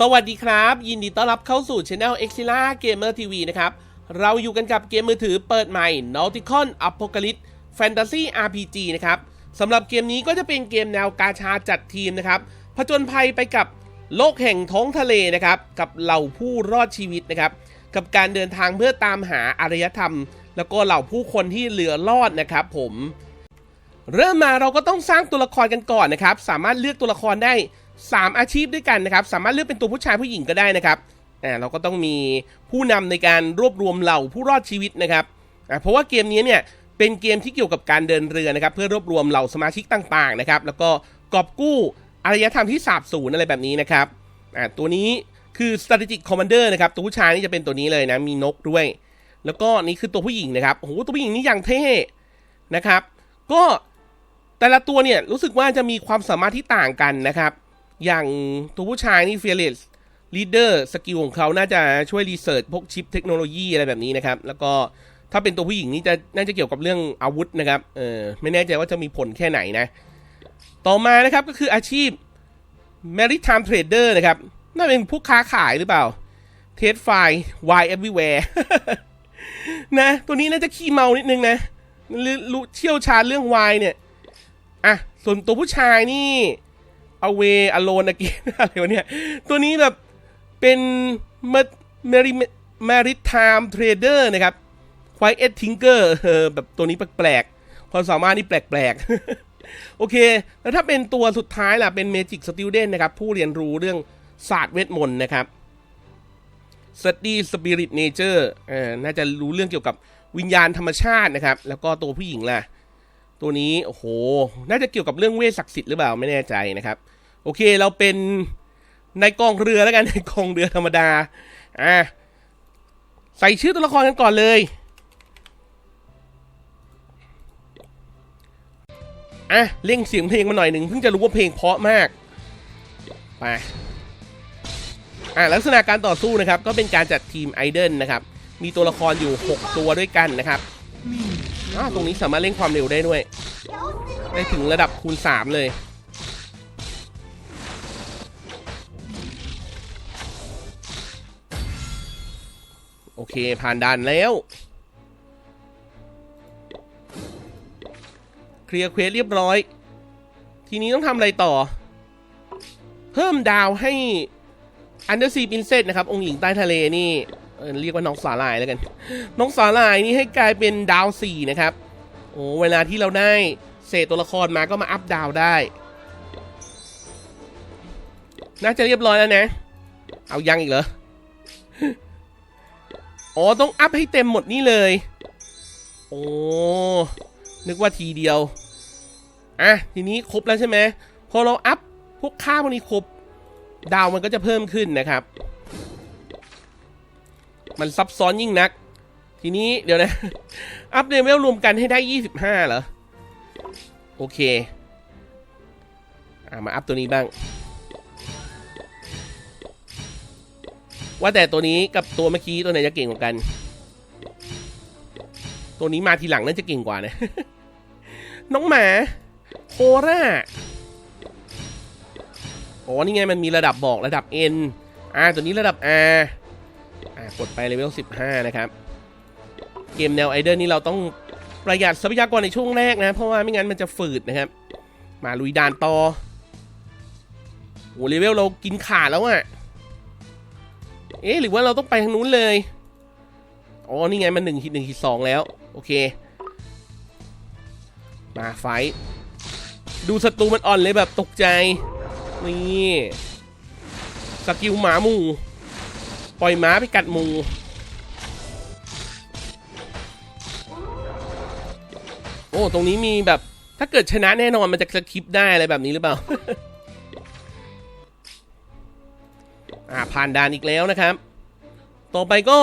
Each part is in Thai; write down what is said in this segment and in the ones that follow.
สวัสดีครับ ยินดีต้อนรับเข้าสู่ช anel e x i l a Gamer TV นะครับ เราอยู่กันกับเกมมือถือเปิดใหม่ Nauticon Apocalypse Fantasy RPG นะครับสำหรับเกมนี้ก็จะเป็นเกมแนวกาชาจัดทีมนะครับผจญภัยไปกับโลกแห่งท้องทะเลนะครับ กับเหล่าผู้รอดชีวิตนะครับ กับการเดินทางเพื่อตามหาอารยธรรม แล้วก็เหล่าผู้คนที่เหลือรอดนะครับผม เริ่มมาเราก็ต้องสร้างตัวละครกันก่อนนะครับ สามารถเลือกตัวละครได้ 3 อาชีพด้วยกันนะครับ สามารถเลือกเป็นตัวผู้ชายผู้หญิงก็ได้นะครับอ่าเราก็ต้องมีผู้นำในการรวบรวมเหล่าผู้รอดชีวิตนะครับอ่าเพราะว่าเกมนี้เนี่ยเป็นเกมที่เกี่ยวกับการเดินเรือนะครับ เพื่อรวบรวมเหล่าสมาชิกต่างๆนะครับ แล้วก็กอบกู้อารยธรรมที่สาบสูญอะไรแบบนี้นะครับอ่าตัวนี้คือ strategic commander นะครับ ตัวผู้ชายนี่จะเป็นตัวนี้เลยนะ มีนกด้วย แล้วก็นี่คือตัวผู้หญิงนะครับ โอ้โห ตัวผู้หญิงนี่อย่างเท่นะครับ ก็แต่ละตัวเนี่ยรู้สึกว่าจะมีความสามารถที่ต่างกันนะครับ อย่างตัวผู้ชายนี่ fearless leader สกิลของเขาน่าจะช่วยรีเสิร์ชพวกชิปเทคโนโลยีอะไรแบบนี้นะครับ แล้วก็ถ้าเป็นตัวผู้หญิงนี่จะน่าจะเกี่ยวกับเรื่องอาวุธนะครับ เออไม่แน่ใจว่าจะมีผลแค่ไหนนะ ต่อมานะครับก็คืออาชีพ maritime trader นะครับ น่าเป็นผู้ค้าขายหรือเปล่า เทสไฟ why everywhere นะ ตัวนี้น่าจะขี้เมานิดนึงนะรู้เชี่ยวชาญเรื่อง why เนี่ย อะ ส่วนตัวผู้ชายนี่ away alone again อะไรวะเนี่ย ตัวนี้แบบเป็น Mar- maritime trader นะครับ quiet thinker เออแบบตัวนี้แปลกๆ ความสามารถนี่แปลกๆ โอเค แล้วถ้าเป็นตัวสุดท้ายล่ะ เป็น Magic Student นะครับ ผู้เรียนรู้เรื่องศาสตร์เวทมนต์นะครับ Study Spirit Nature เออน่าจะรู้เรื่องเกี่ยวกับวิญญาณธรรมชาตินะครับ แล้วก็ตัวผู้หญิงล่ะ ตัวนี้ โอ้โห น่าจะเกี่ยวกับเรื่องเวทศักดิ์สิทธิ์หรือเปล่า ไม่แน่ใจนะครับ โอเคเราเป็นในกองเรือแล้วกันในกองเรือธรรมดาอะใส่ชื่อตัวละครกันก่อนเลยอะเร่งเสียงเพลงมาหน่อยหนึ่งเพิ่งจะรู้ว่าเพลงเพราะมากไปอะลักษณะการต่อสู้นะครับ ก็เป็นการจัดทีมไอดอลนะครับ มีตัวละครอยู่ 6 ตัวด้วยกันนะครับอ้าวตรงนี้สามารถเร่งความเร็วได้ด้วย ได้ถึงระดับคูณ 3 เลย โอเค ผ่านด่านแล้ว เคลียร์เควสเรียบร้อย ทีนี้ต้องทำอะไรต่อ เพิ่มดาวให้อันเดอร์ซีปินเซตนะครับ องค์หญิงใต้ทะเลนี่เเรียกว่าน้องสาลายแล้วกัน น้องสาลายนี่ให้กลายเป็นดาวสี่นะครับ โอ้เวลาที่เราได้เศษตัวละครมาก็มาอัพดาวได้ น่าจะเรียบร้อยแล้วนะ เอายังอีกเหรอ อ๋อ ต้องอัพให้เต็มหมดนี่เลย โอ้ นึกว่าทีเดียว อะ ทีนี้ครบแล้วใช่ไหม พอเราอัพพวกค่าพวกนี้ครบ ดาวมันก็จะเพิ่มขึ้นนะครับ มันซับซ้อนยิ่งนัก ทีนี้เดี๋ยวนะ อัพเลเวลรวมกันให้ได้ 25 เหรอ โอเค อะ มาอัพตัวนี้บ้าง ว่าแต่ตัวนี้กับตัวเมื่อกี้ตัวไหนจะเก่งกว่ากัน ตัวนี้มาทีหลังน่าจะเก่งกว่านะ น้องหมาโคราอ๋อนี่ไงมันมีระดับบอกระดับ N อ่าตัวนี้ระดับ R อ่ากดไปเลเวล 15 นะครับ เกมแนวไอเดอร์นี่เราต้องประหยัดทรัพยากรในช่วงแรกนะ เพราะว่าไม่งั้นมันจะฝืดนะครับ มาลุยด่านต่อโอ้เลเวลเรากินขาดแล้วอะ เอ๊ะหรือว่าเราต้องไปทางนู้นเลย อ๋อ นี่ไงมันหนึ่งฮิตหนึ่งฮิตสองแล้ว โอเค มาไฟ ดูศัตรูมันอ่อนเลยแบบตกใจ นี่สกิลหมาหมู ปล่อยหมาไปกัดหมู โอ้ ตรงนี้มีแบบ ถ้าเกิดชนะแน่นอนมันจะสคิปได้อะไรแบบนี้หรือเปล่า อ่าผ่านด่านอีกแล้วนะครับ ต่อไปก็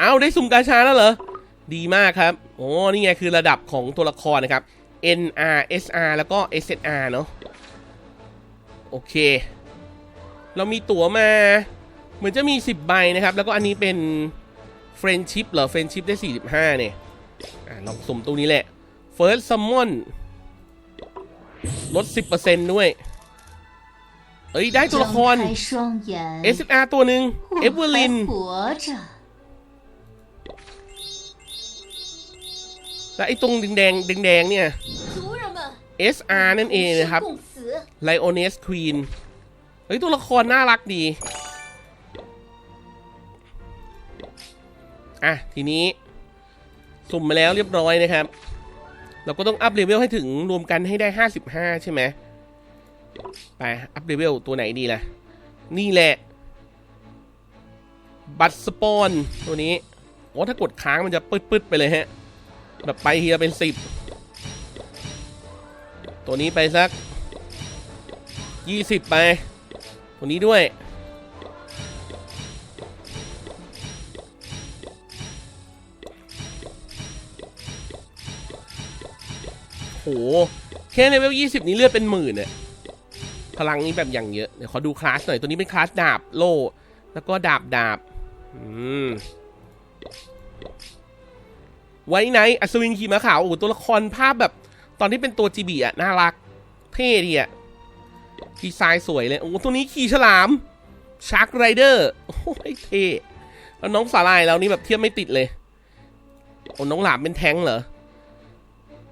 เอาได้สุ่มกาชาแล้วเหรอ ดีมากครับ โอ้นี่ไงคือระดับของตัวละครนะครับ NR SR แล้วก็ SSR เนาะโอเค เรามีตั๋วมา เหมือนจะมี 10 ใบนะครับ แล้วก็อันนี้เป็นเฟรนชิพเหรอเฟรนชิพได้ 45 เนี่ยอ่าลองสุ่มตัวนี้แหละ First Summon ลด 10%ด้วย เอ้ยได้ตัวละครเอซิอาร์ตัวหนึ่งเอเวอร์ลินและไอ้ตรงแดงแดงแดงเนี่ยเอสอาร์นั่นเองนะครับไลโอเนสควีนไเฮ้ยตัวละครน่ารักดี อะ ทีนี้ สุ่มมาแล้วเรียบร้อยนะครับ เราก็ต้องอัพเลเวลให้ถึงรวมกันให้ได้ 55 ใช่ไหม ไป อัพเลเวลตัวไหนดีล่ะ นี่แหละ บัตสปอนตัวนี้ โอ้ถ้ากดค้างมันจะปืดๆไปเลยฮะ แบบไปเฮียเป็นสิบ ตัวนี้ไปสักยี่สิบไป ตัวนี้ด้วย โห แค่เลเวลยี่สิบนี้เลือดเป็นหมื่นเนี่ย พลังนี้แบบอย่างเยอะเดี๋ยวขอดูคลาสหน่อย ตัวนี้เป็นคลาสดาบโล่ แล้วก็ดาบดาบ อืม ไว้ไหนอัศวินขี่ม้าขาวโอ้โหตัวละครภาพแบบ ตอนที่เป็นตัวจีบีอะน่ารัก เท่ดีอะดีไซน์สวยเลย โอ้ตัวนี้ขี่ฉลามชาร์กไรเดอร์โอ้ยเท่แล้วน้องสาลายแล้วนี่แบบเทียบไม่ติดเลยโอ้น้องหลามเป็นแท้งเหรอ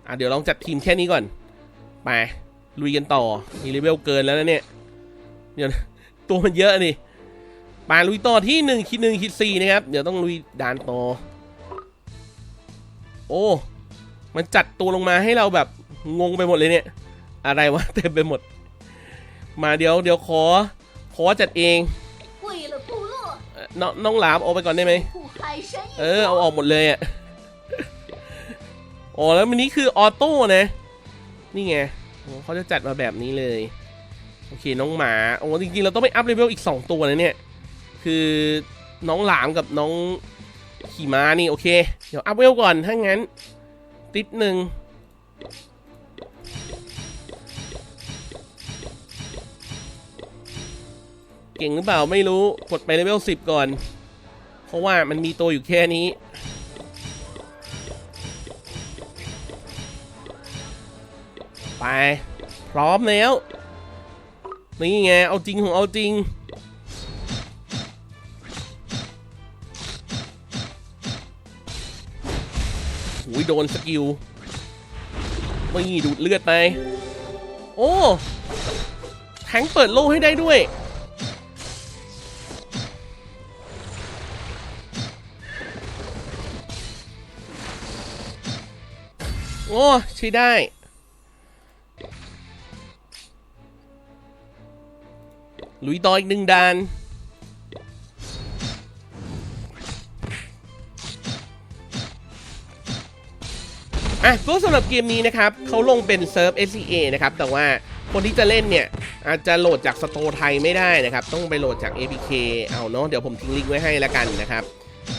อะเดี๋ยวลองจัดทีมแค่นี้ก่อน ไป ลุยกันต่อมีเลเวลเกินแล้วนะเนี่ยเดี๋ยวตัวมันเยอะนี่ปาลุยต่อที่หนึ่งคิดหนึ่งคิดสี่นะครับ เดี๋ยวต้องลุยด่านต่อ โอ้ มันจัดตัวลงมาให้เราแบบงงไปหมดเลยเนี่ย อะไรวะเต็มไปหมด มาเดี๋ยวเดี๋ยวขอ ขอจัดเองนน้องหลามออกไปก่อนได้ไหม เออ เอาออกหมดเลยอะ อ๋อแล้วมันนี้คือออโต้นะ นี่ไง เขาจะจัดมาแบบนี้เลย โอเคน้องหมา โอ้จริงๆ เราต้องไปอัพเลเวลอีก 2 ตัวนะเนี่ย คือน้องหลามกับน้องขี่ม้านี่ โอเค เดี๋ยวอัพเลเวลก่อน ถ้างั้น ติดหนึ่งเก่งหรือเปล่าไม่รู้ กดไปเลเวล10 ก่อน เพราะว่ามันมีตัวอยู่แค่นี้ ไปพร้อมแล้ว นี่ไง เอาจริงของเอาจริงหุยโดนสกิลไม่ดูดเลือดไป โอ้แทงเปิดโล่ให้ได้ด้วย โอ้ ใช้ได้ ลุยต่ออีกหนึ่งด่าน อะก็สำหรับเกมนี้นะครับเขาลงเป็นเซิร์ฟ SCA นะครับ แต่ว่าคนที่จะเล่นเนี่ย อาจจะโหลดจากสโตร์ไทยไม่ได้นะครับ ต้องไปโหลดจาก APK เอาเนาะเดี๋ยวผมทิ้งลิงก์ไว้ให้แล้วกันนะครับ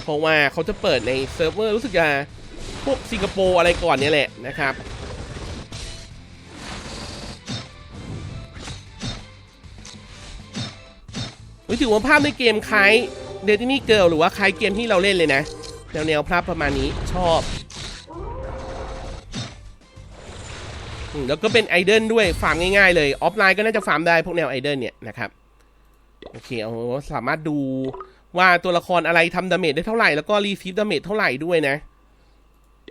เพราะว่าเขาจะเปิดในเซิร์ฟเวอร์รู้สึกจะพวกสิงคโปร์อะไรก่อนเนี่ยแหละนะครับ เฮ้ยถือว่าภาพในเกมคล้ายเดตินี่เกิลหรือว่าคล้ายเกมที่เราเล่นเลยนะ แนวแนวภาพประมาณนี้ชอบแล้วก็เป็นไอเดิลด้วยฟาร์มง่ายๆเลยออฟไลน์ก็น่าจะฟาร์มได้พวกแนวไอเดิลเนี่ยนะครับโอเคเอาสามารถดูว่าตัวละครอะไรทำดาเมจได้เท่าไหร่แล้วก็รีซีฟดาเมจเท่าไหร่ด้วยนะ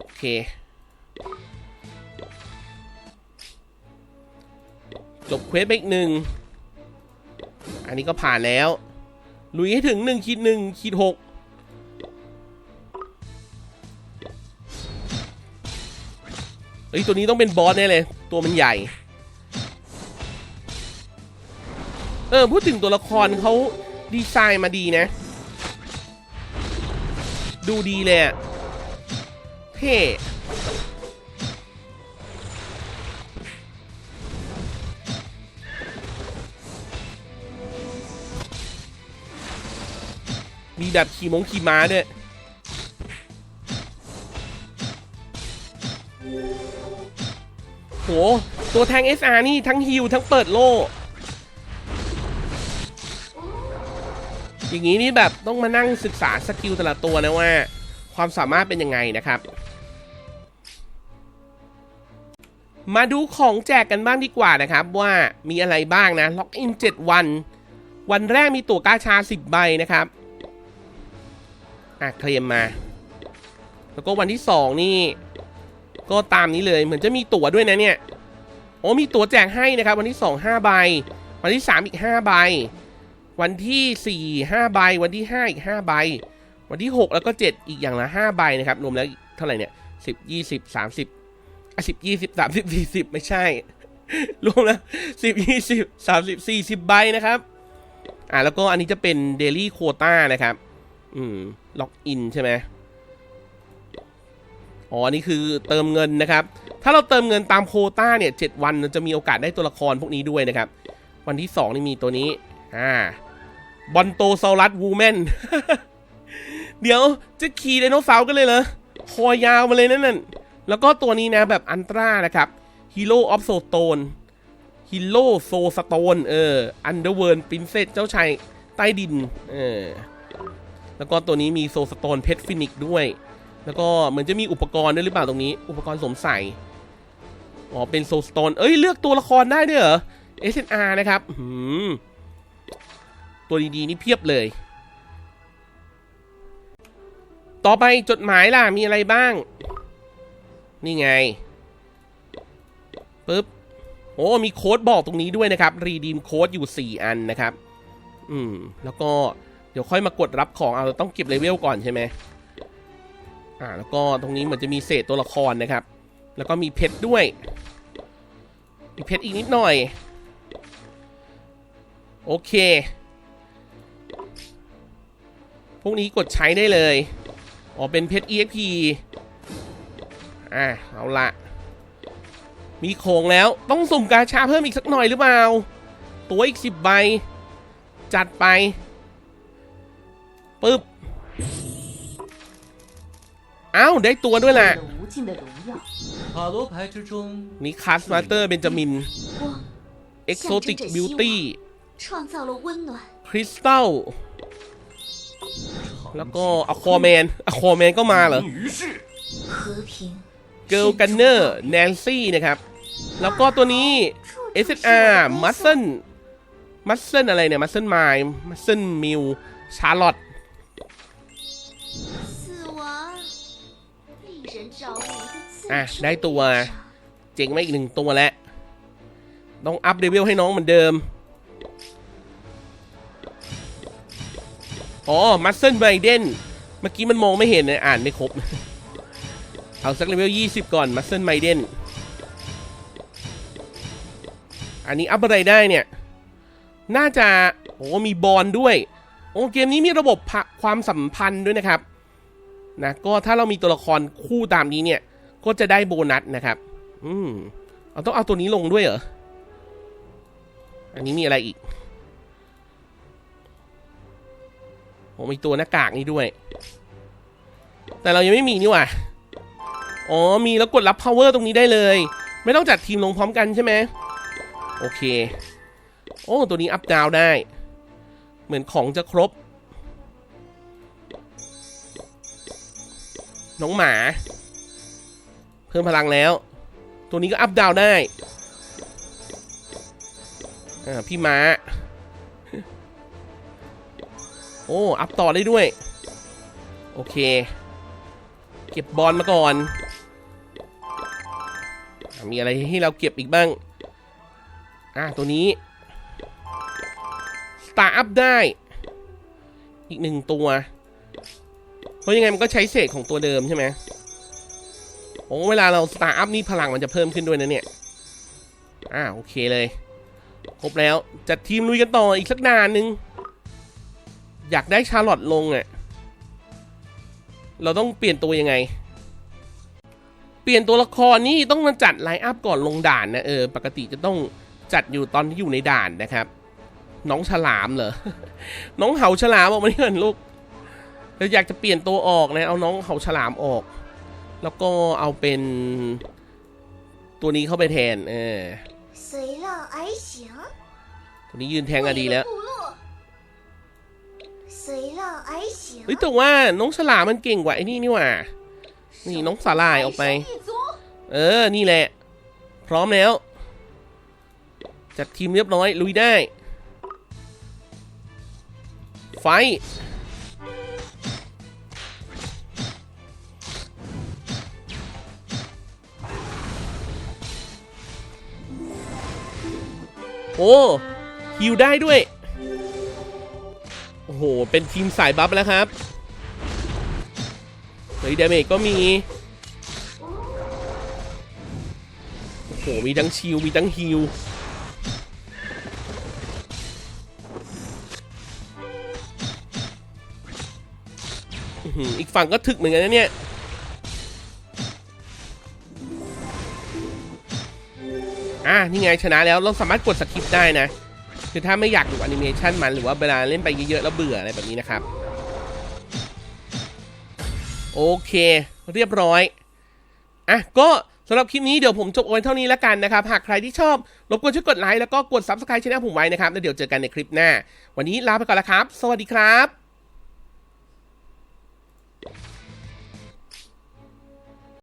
โอเคจบเควสไปอีกหนึ่ง อันนี้ก็ผ่านแล้ว ลุยให้ถึง1ขีด1ขีด6เอ้ย ตัวนี้ต้องเป็นบอสแน่เลย ตัวมันใหญ่ เออ พูดถึงตัวละครเขาดีไซน์มาดีนะ ดูดีเลยอะเท่ มีแบบขี่มงขี่ม้าด้วยโห ตัวแทง SR นี่ทั้งฮิลทั้งเปิดโล่อย่างนี้นี่แบบต้องมานั่งศึกษาสกิลแต่ละตัวนะว่า ความสามารถเป็นยังไงนะครับ มาดูของแจกกันบ้างดีกว่านะครับ ว่ามีอะไรบ้างนะล็อกอิน7วัน วันแรกมีตั๋วกาชา 10 ใบนะครับ อะเคลมมา แล้วก็วันที่2นี่ ก็ตามนี้เลยเหมือนจะมีตั๋วด้วยนะเนี่ยโอ้มีตั๋วแจกให้นะครับ วันที่2 5ใบ วันที่3อีก5ใบ วันที่4 5ใบ วันที่5อีก5ใบ วันที่6แล้วก็7อีกอย่างละ5ใบนะครับรวมแล้วเท่าไหร่เนี่ย10 20 30อะ10 20 30 40ไม่ใช่ รวมแล้ว10 20 30 40ใบนะครับ อ่าแล้วก็อันนี้จะเป็น Daily Quota นะครับ อืม ล็อกอินใช่ไหมอ๋อนี่คือเติมเงินนะครับ ถ้าเราเติมเงินตามโคต้าเนี่ยเจ็ดวันจะมีโอกาสได้ตัวละครพวกนี้ด้วยนะครับ วันที่สองนี่มีตัวนี้ อ่า บอลโตซารัสวูแมน เดี๋ยวจะขี่ไดโนเสาร์กันเลยเหรอ คอยาวมาเลยนั่นน่ะแล้วก็ตัวนี้นะแบบอันตรานะครับฮีโร่ออฟโซโตนฮีโร่โซสโตนเอออันเดอร์เวิร์นปรินเซสเจ้าชายใต้ดิน เออ แล้วก็ตัวนี้มีโซสโตนเพชรฟินิกด้วย แล้วก็เหมือนจะมีอุปกรณ์ด้วยหรือเปล่าตรงนี้ อุปกรณ์สวมใส่ อ๋อ เป็นโซสโตน เอ้ย เลือกตัวละครได้ด้วยเหรอ SNR นะครับหืมตัวดีๆ นี่เพียบเลย ต่อไปจดหมายล่ะ มีอะไรบ้าง นี่ไง ปึ๊บ โอ้ มีโค้ดบอกตรงนี้ด้วยนะครับ รีดีมโค้ดอยู่ 4 อันนะครับ อืม แล้วก็ ดี๋ยวค่อยมากดรับของเอาเราต้องเก็บเลเวลก่อนใช่ไหมอ่าแล้วก็ตรงนี้เหมือนจะมีเศษตัวละครนะครับ แล้วก็มีเพชรด้วยมีเพชรอีกนิดหน่อย โอเค พวกนี้กดใช้ได้เลยอ๋อเป็นเพชร EXP อะเอาละมีโคงแล้วต้องสุ่มกาชาเพิ่มอีกสักหน่อยหรือเปล่า ตัวอีกสิบใบ จัดไป ปึ๊บอ้าวได้ตัวด้วยแหละนี่คัสมาเตอร์เบนจามินเอ็กโซติกบิวตี้คริสตัลแล้วก็อควแมนอควแมนก็มาเหรอเกิลกันเนอร์แนนซี่นะครับ แล้วก็ตัวนี้ SSR มัสเซนมัสเซนอะไรเนี่ยมัสเซนไมล์มัสเซนมิวชาร์ลอต อะ ได้ตัวเจ๋งมาอีกหนึ่งตัวแล้ว ต้องอัพเดเวลให้น้องเหมือนเดิม อ๋อ มัสเซิลไบเดน เมื่อกี้มันมองไม่เห็นนะอ่านไม่ครบ เอาสักเลเวล 20 ก่อน มัสเซิลไบเดน อันนี้อัพอะไรได้เนี่ย น่าจะ โอ้มีบอลด้วย โอ้เกมนี้มีระบบความสัมพันธ์ด้วยนะครับ นะก็ถ้าเรามีตัวละครคู่ตามนี้เนี่ย ก็จะได้โบนัสนะครับ อืมเอาต้องเอาตัวนี้ลงด้วยเหรอ อันนี้มีอะไรอีกโอ้มีตัวหน้ากากนี้ด้วย แต่เรายังไม่มีนี่หว่าอ๋อ มีแล้วกดรับ power ตรงนี้ได้เลย ไม่ต้องจัดทีมลงพร้อมกันใช่ไหม โอเค โอ้ ตัวนี้อัพดาวได้ เหมือนของจะครบ น้องหมา เพิ่มพลังแล้ว ตัวนี้ก็อัพดาวได้อ่าพี่ม้า โอ้ อัพต่อได้ด้วย โอเค เก็บบอลมาก่อนอมีอะไรให้เราเก็บอีกบ้าง อะ ตัวนี้ สตาร์อัพได้ อีกหนึ่งตัว ราะยังไงมันก็ใช้เศษของตัวเดิมใช่ไหมโอ้เวลาเราสตาร์อัพนี่พลังมันจะเพิ่มขึ้นด้วยนะเนี่ย อ่าโอเคเลย ครบแล้ว จัดทีมลุยกันต่ออีกสักนานนึง อยากได้ชาร์ลอตลงอะ่ะ เราต้องเปลี่ยนตัวยังไง เปลี่ยนตัวละครนี่ต้องมาจัดไลน์อัพก่อนลงด่านนะเออ ปกติจะต้องจัดอยู่ตอนที่อยู่ในด่านนะครับ น้องฉลามเหรอ น้องเห่าฉลามออกมานี่ก่อนลูก เราอยากจะเปลี่ยนตัวออกนะ เอาน้องเขาฉลามออก แล้วก็เอาเป็นตัวนี้เข้าไปแทน เออตัวนี้ยืนแทงอะดีแล้วเฮ้ยแต่ว่าน้องฉลามมันเก่งกว่าไอ้นี่นี่ว่า นี่น้องสาลายออกไป เออ นี่แหละ พร้อมแล้ว จัดทีมเรียบร้อย ลุยได้ ไฟ โอ้ฮิวได้ด้วย โอ้โห เป็นทีมสายบัฟแล้วครับเฮ้ยดาเมจก็มี โอ้โห มีทั้งชิลมีทั้งฮิลอีกฝั่งก็ถึกเหมือนกันนะเนี่ย อะนี่ไงชนะแล้วเราสามารถกดสกิปได้นะ คือถ้าไม่อยากดูแอนิเมชันมันหรือว่าเวลาเล่นไปเยอะๆแล้วเบื่ออะไรแบบนี้นะครับ โอเค เรียบร้อย อะ ก็สำหรับคลิปนี้เดี๋ยวผมจบไว้เท่านี้แล้วกันนะครับ หากใครที่ชอบรบกวนช่วยกดไลค์แล้วก็กด subscribe ช่องผมไว้นะครับ แล้วเดี๋ยวเจอกันในคลิปหน้า วันนี้ลาไปก่อนละครับ สวัสดีครับ